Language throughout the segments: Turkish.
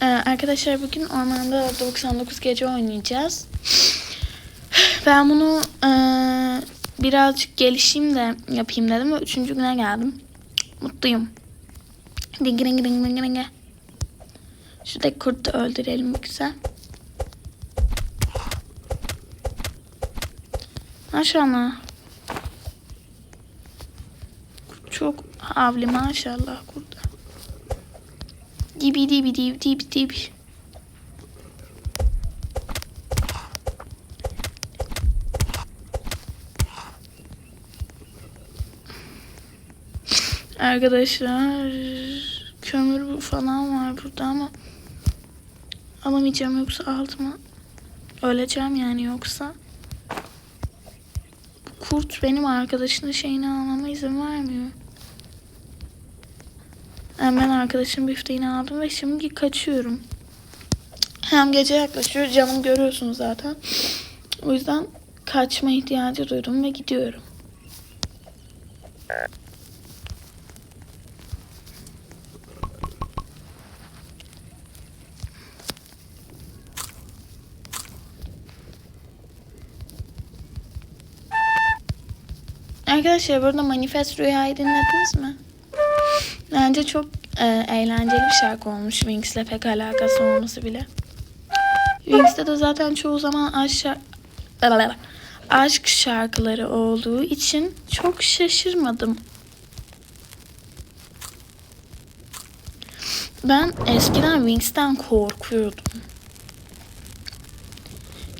Ee, arkadaşlar bugün ormanda 99 gece oynayacağız. Ben bunu e, birazcık gelişeyim de yapayım dedim ve üçüncü güne geldim. Mutluyum. Ding ding ding ding ding. Şuradaki kurtu öldürelim güzel. Maşallah. Çok havli maşallah kurda. Dibi dibi dibi dibi dibi. Arkadaşlar kömür falan var burada ama alamayacağım yoksa altıma öleceğim yani yoksa kurt benim arkadaşının şeyini almama izin vermiyor. Ben arkadaşım bifteğini aldım ve şimdi kaçıyorum. Hem gece yaklaşıyor canım görüyorsunuz zaten. O yüzden kaçma ihtiyacı duydum ve gidiyorum. Arkadaşlar burada Manifest Rüya'yı dinlediniz mi? Bence çok e, eğlenceli bir şarkı olmuş Wings'le pek alakası olması bile. Wings'te de zaten çoğu zaman aşk, aşk şarkıları olduğu için çok şaşırmadım. Ben eskiden Wings'ten korkuyordum.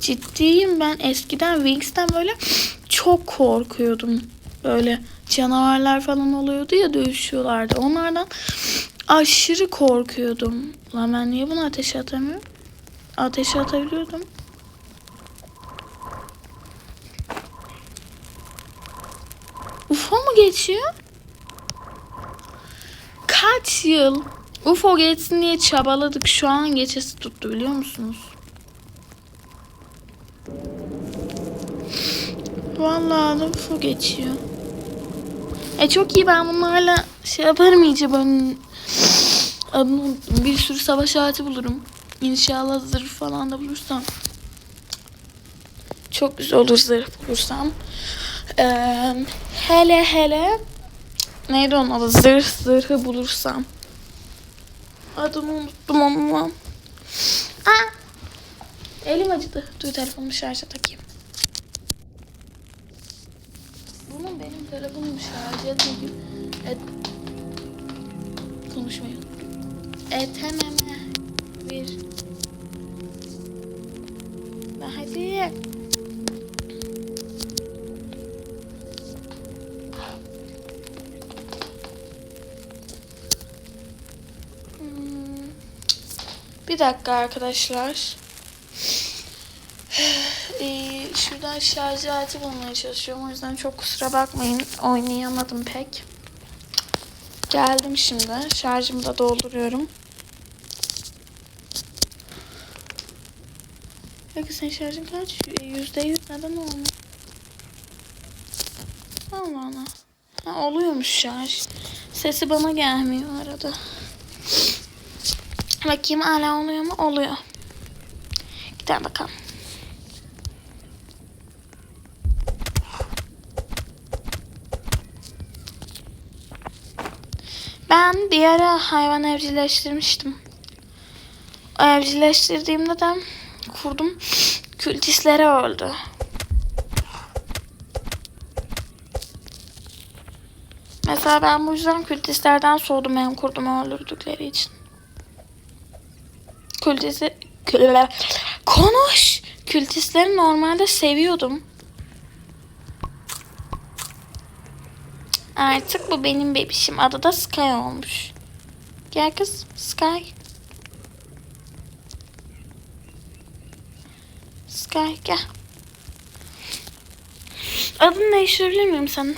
Ciddiyim ben eskiden Wings'ten böyle çok korkuyordum. Böyle canavarlar falan oluyordu ya dövüşüyorlardı. Onlardan aşırı korkuyordum. Lan ben niye bunu ateşe atamıyorum? Ateşe atabiliyordum. UFO mu geçiyor? Kaç yıl UFO geçsin diye çabaladık. Şu an geçesi tuttu biliyor musunuz? Vallahi UFO geçiyor. E çok iyi ben bunlarla şey yaparım iyice ben bir sürü savaş aleti bulurum. İnşallah zırh falan da bulursam. Çok güzel olur zırh bulursam. Ee, hele hele neydi onun adı zırh zırhı bulursam. Adını unuttum onu. Aa, elim acıdı. Dur telefonumu şarja takayım. Bunun benim telefonum şarj etmiyor. Et... Konuşmayın. Etememe bir... Hadi. Hmm. Bir dakika arkadaşlar. Ee, şuradan şarj aleti bulmaya çalışıyorum. O yüzden çok kusura bakmayın. Oynayamadım pek. Geldim şimdi. Şarjımı da dolduruyorum. Peki senin şarjın kaç? Yüzde yüz neden olmuyor? Allah Allah. Ha, oluyormuş şarj. Sesi bana gelmiyor arada. Bakayım hala oluyor mu? Oluyor. Gidelim bakalım. Ben bir ara hayvan evcilleştirmiştim. O evcilleştirdiğimde de kurdum kültisleri öldü. Mesela ben bu yüzden kültistlerden soğudum benim kurdumu öldürdükleri için. Kültisi... Kül- Konuş! Kültistleri normalde seviyordum. Artık bu benim bebişim. Adı da Sky olmuş. Gel kız Sky. Sky gel. Adını değiştirebilir miyim senin?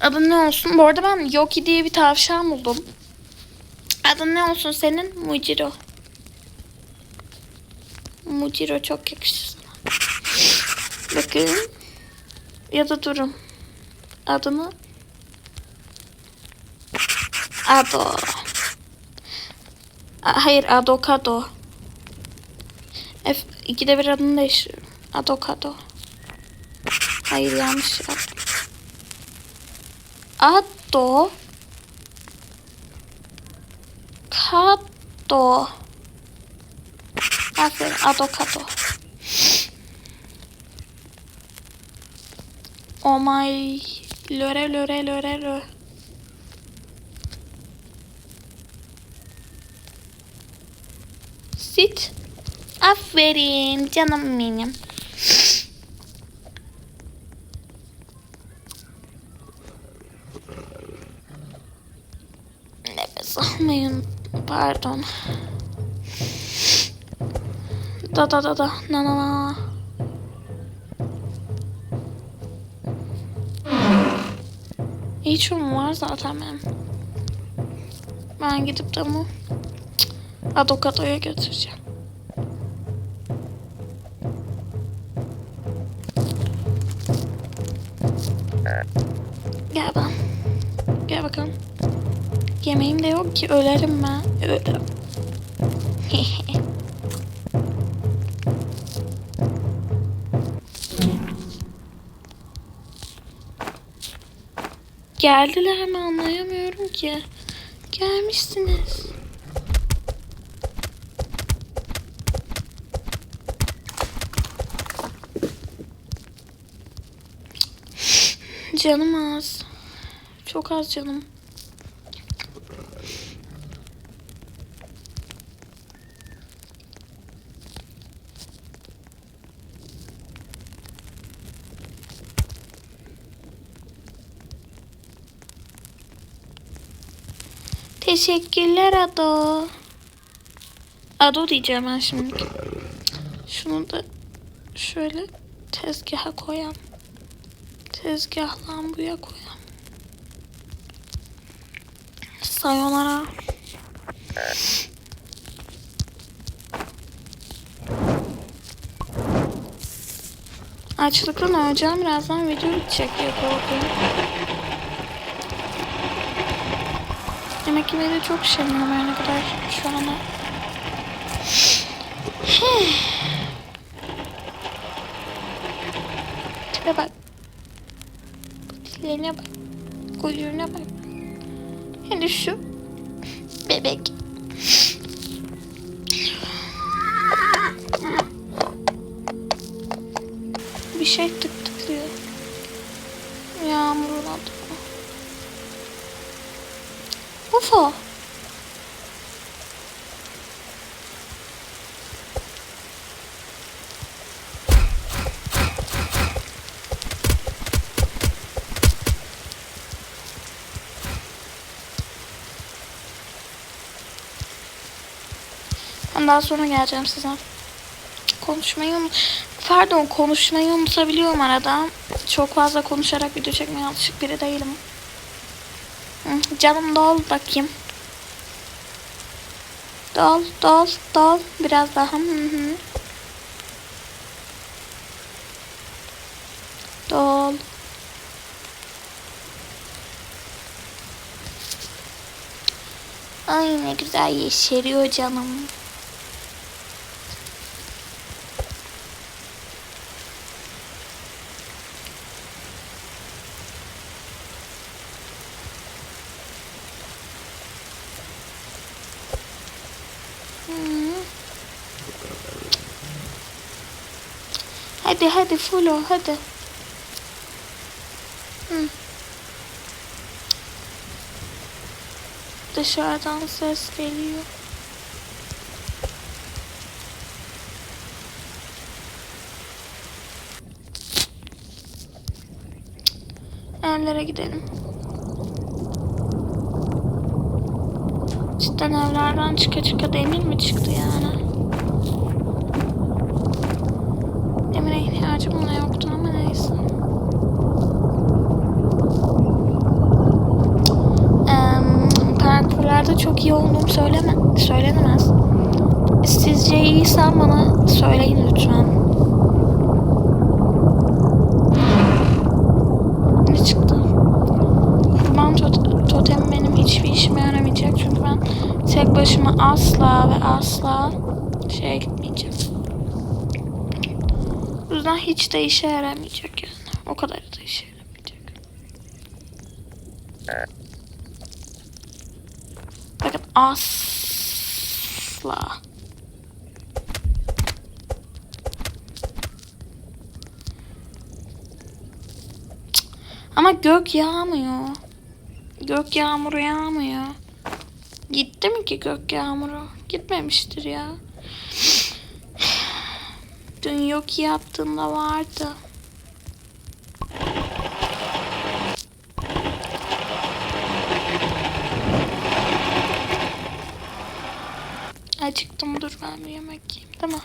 Adın ne olsun? Bu arada ben Yoki diye bir tavşan buldum. Adın ne olsun senin? Mujiro. Mujiro çok yakışır sana. Bakın. Ya da durun. Adını. Ado. Hayır Adokado. F ikide bir adını değiştiriyorum. Adokado. Hayır yanlış. Ado. Kado. Aferin Adokado. Oh my. Löre löre löre löre. Sit. Aferin canım benim. Nefes almayın. Pardon. Da da da da. Na na na. Hiç uyum var zaten benim. Ben gidip de bu Adokato'ya götüreceğim. Gel ben. Gel bakalım. Yemeğim de yok ki ölerim ben. Ölürüm. Geldiler mi anlayamıyorum ki. Gelmişsiniz. Canım az. Çok az canım. Teşekkürler Ado. Ado diyeceğim ben şimdi. Şunu da şöyle tezgaha koyalım. Tezgahlan buraya koyalım. Sayonara. Açlıktan öleceğim. Birazdan video bitecek diye korkuyorum. Yemek yemeyi de çok sevmiyorum her ne kadar şu anda. Tipe bak. Diline bak. Kuyruğuna bak. Hele şu bebek. Bir şey tık UFO. Ben daha sonra geleceğim size. Konuşmayı unut... Pardon konuşmayı unutabiliyorum arada. Çok fazla konuşarak video çekmeye alışık biri değilim. Canım dol bakayım. Dol, dol, dol. Biraz daha. Hı hı. Dol. Ay ne güzel yeşeriyor canım. Hadi hadi follow hadi. Hı. Dışarıdan ses geliyor. Evlere gidelim. Cidden evlerden çıka çıka demir mi çıktı yani? İhtiyacım da yoktu ama neyse. Em, parkurlarda çok iyi olduğum söyleme, söylenemez. Sizce iyiysen bana söyleyin lütfen. Ne çıktı? Kurban tot- totemi benim hiçbir işime yaramayacak çünkü ben tek başıma asla ve asla gitmeyeceğim. O yüzden hiç de işe yaramayacak yani. O kadar da işe yaramayacak. Bakın asla. Ama gök yağmıyor. Gök yağmuru yağmıyor. Gitti mi ki gök yağmuru? Gitmemiştir ya. Dün yok yaptığında vardı. Acıktım dur ben bir yemek yiyeyim değil mi?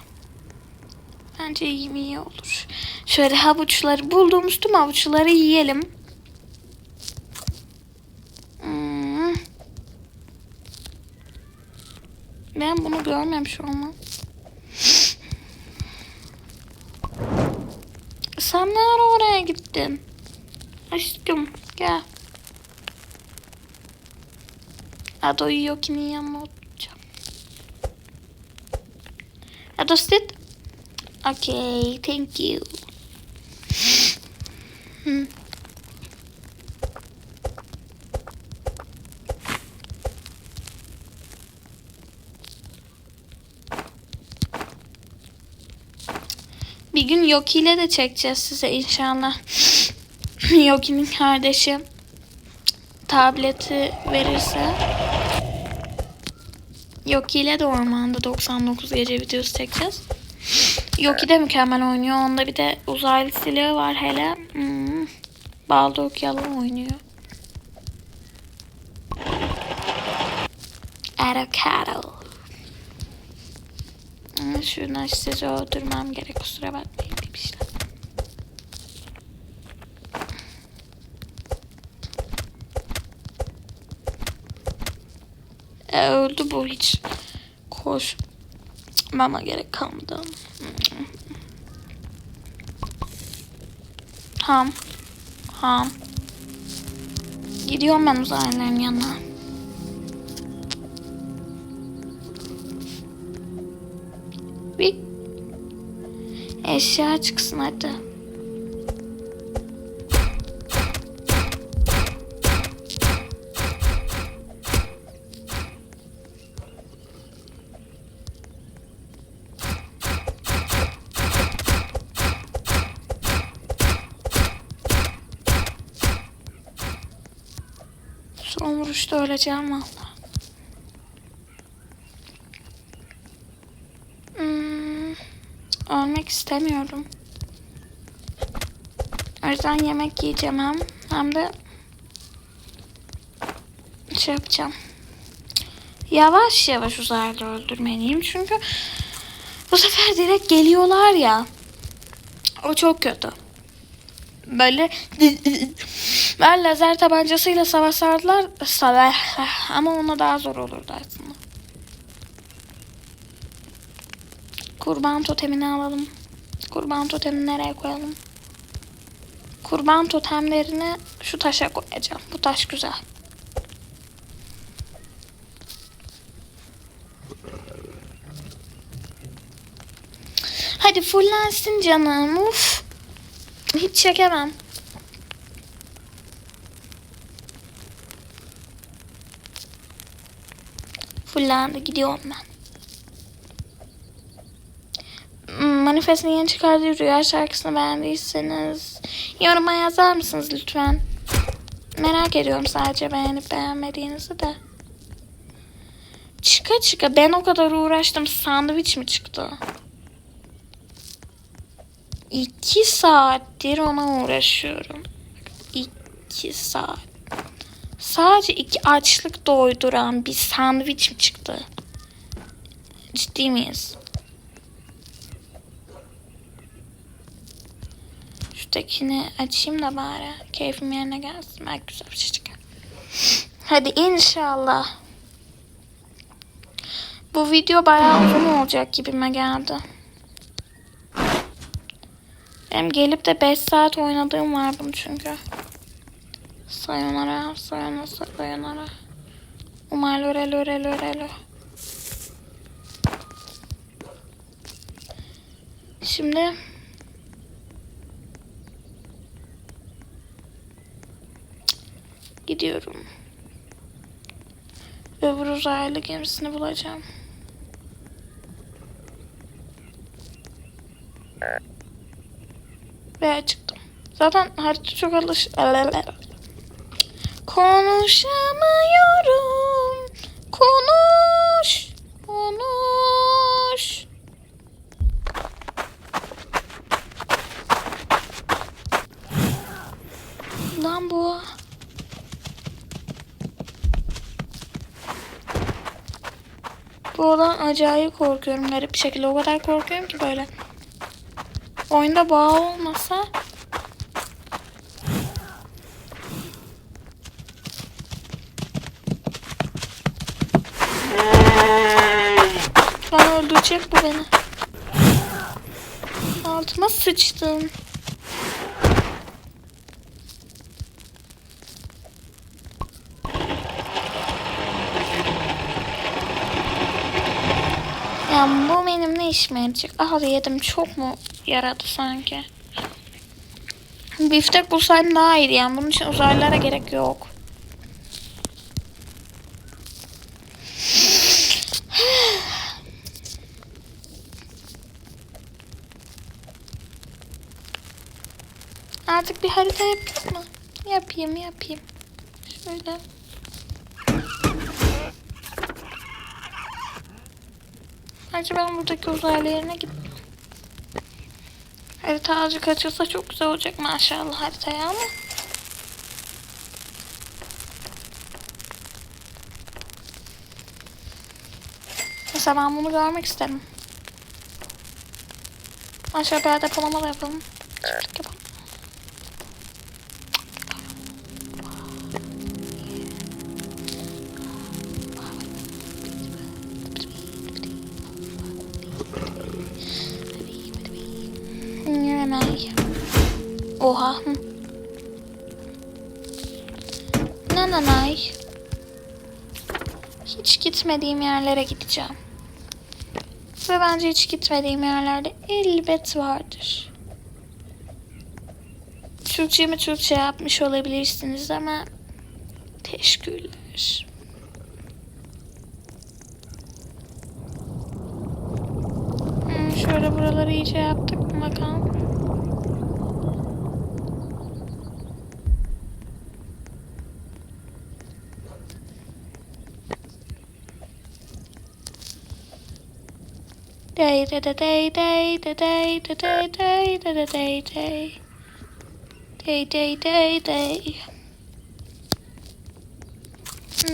Bence yiyeyim iyi olur. Şöyle havuçları bulduğumuz tüm havuçları yiyelim. Hmm. Ben bunu görmemiş olmam. Sen ne ara oraya gittin? Aşkım gel. Ado Yoki'nin yanına oturacağım. Ado sit. Okay, thank you. Hı. Bir gün Yoki ile de çekeceğiz size inşallah. Yoki'nin kardeşi tableti verirse. Yoki ile de ormanda 99 gece videosu çekeceğiz. Yoki de mükemmel oynuyor. Onda bir de uzaylı silahı var hele. Hmm. Baldo yalan oynuyor. Şunu sizi öldürmem gerek. Kusura bakmayın demişler. E, öldü bu hiç. Koş. Mama gerek kalmadı. Ham. Ham. Gidiyorum ben uzaylıların yanına. Eşya çıksın hadi. Son vuruşta öleceğim valla. Hmm, ölmek istemiyorum. O yüzden yemek yiyeceğim hem, hem de şey yapacağım. Yavaş yavaş uzaylı öldürmeliyim çünkü bu sefer direkt geliyorlar ya. O çok kötü. Böyle ben lazer tabancasıyla savaşardılar savaş ama ona daha zor olurdu aslında. Kurban totemini alalım. Kurban totemini nereye koyalım? Kurban totemlerini şu taşa koyacağım. Bu taş güzel. Hadi fullensin canım. Uf. Hiç çekemem. Fullendi gidiyorum ben. Hmm, Manifest'in yeni çıkardığı Rüya şarkısını beğendiyseniz yoruma yazar mısınız lütfen? Merak ediyorum sadece beğenip beğenmediğinizi de. Çıka çıka ben o kadar uğraştım sandviç mi çıktı? İki saattir ona uğraşıyorum. İki saat. Sadece iki açlık doyduran bir sandviç mi çıktı? Ciddi miyiz? üsttekini açayım da bari. Keyfim yerine gelsin. Belki güzel bir şey çıkar. Hadi inşallah. Bu video bayağı uzun olacak gibime geldi. Benim gelip de 5 saat oynadığım var bunu çünkü. Sayonara, sayonara, sayonara. Umar lore lore lore lore. Şimdi gidiyorum. Öbür uzaylı gemisini bulacağım. Ve çıktım. Zaten harita çok alış... Konuşamıyorum. Konuş. Konuş. Lan bu. Bu olan acayip korkuyorum garip bir şekilde. O kadar korkuyorum ki böyle. Oyunda bağ olmasa Bana öldürecek bu beni. Altıma sıçtım. Ya bu benim ne işime yarayacak? Ah yedim çok mu yaradı sanki? Biftek bulsaydım daha iyiydi yani. Bunun için uzaylılara gerek yok. Artık bir harita yapayım mı? Yapayım yapayım. Şöyle. Bence ben buradaki uzaylı yerine gittim. Harita azıcık açılsa çok güzel olacak maşallah haritaya ama. Mesela ben bunu görmek isterim. Aşağı bir depolama da yapalım. Çiftlik yapalım. Oha. hı. Nanay. Hiç gitmediğim yerlere gideceğim. Ve bence hiç gitmediğim yerlerde elbet vardır. Türkçemi Türkçe yapmış olabilirsiniz ama teşekkürler. Hmm, şöyle buraları iyice yaptık mı bakalım. Day da da day day da day da day day da da day day. Day day day day.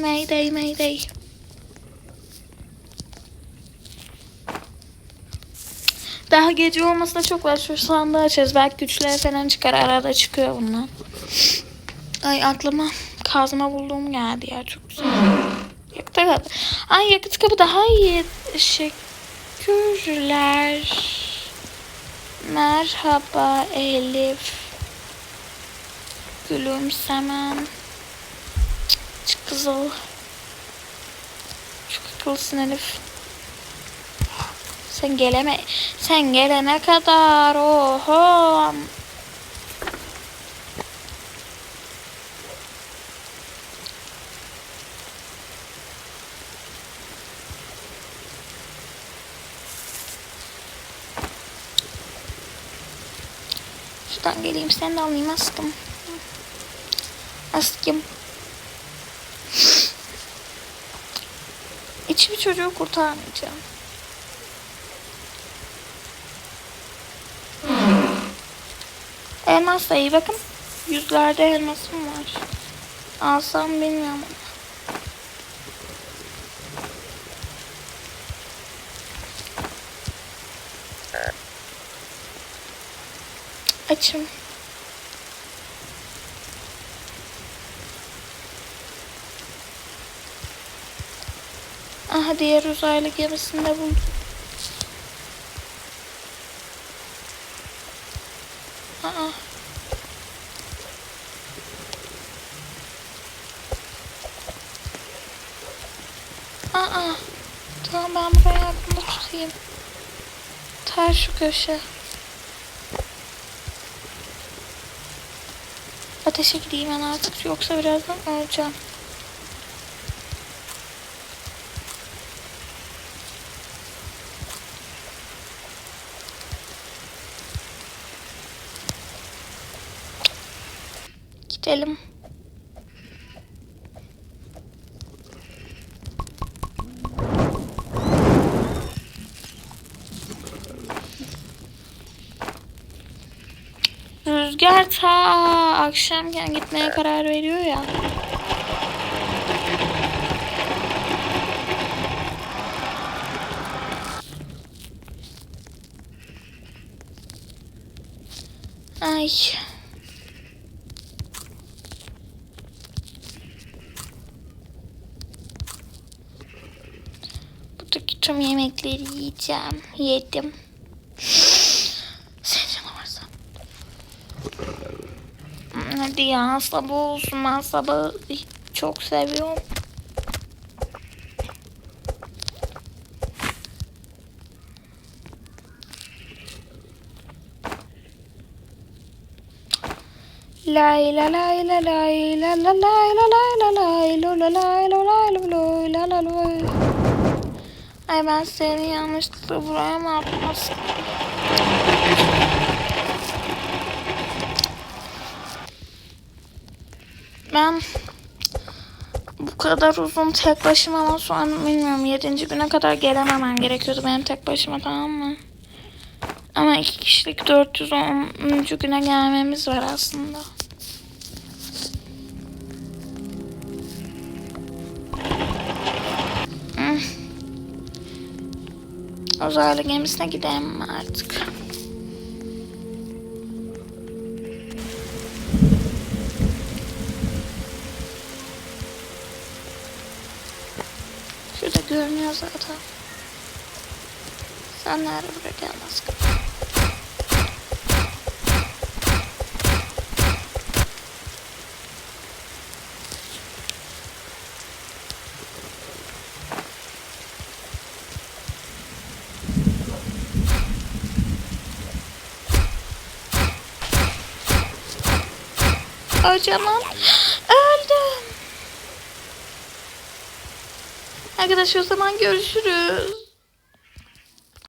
Mayday mayday. Daha gece olmasına çok var. Şu sandığı açarız. Belki güçleri falan çıkar. Arada çıkıyor bunlar. Ay aklıma kazma bulduğum geldi ya. Çok güzel. Yakıt kapı. Ay yakıt kapı daha iyi. Teşekkürler. Merhaba Elif. Gülümsemem. Cık kızıl. Çok akıllısın Elif. Sen geleme. Sen gelene kadar oho. Şuradan geleyim sen de alayım aşkım. Aşkım. Hiçbir çocuğu kurtarmayacağım. Elmas da iyi bakın. Yüzlerde elmasım var. Alsam bilmiyorum ama. Açım. Aha diğer uzaylı gemisini de buldum. Aa. Aa. Tamam ben buraya aklımda tutayım. Ta şu köşe. Ateşe gideyim ben artık yoksa birazdan öleceğim. Gidelim. Akşamken gitmeye karar veriyor ya. Ay. Buradaki tüm yemekleri yiyeceğim. Yedim. Seni canavarsam. Hadi ya sabah olsun ben sabahı çok seviyorum. Lay la lay la lay la la lay la lay la lay lo la lay lo lay lo lo la la lo. Ay ben seni yanlışlıkla buraya mı atmasın? Ben bu kadar uzun tek başıma ama sonra bilmiyorum 7. güne kadar gelememem gerekiyordu benim tek başıma tamam mı? Ama iki kişilik 410. güne gelmemiz var aslında. Uzaylı gemisine gidelim artık. Görünüyor zaten. Sen nerede buraya gelmez Kocaman Arkadaşlar o zaman görüşürüz.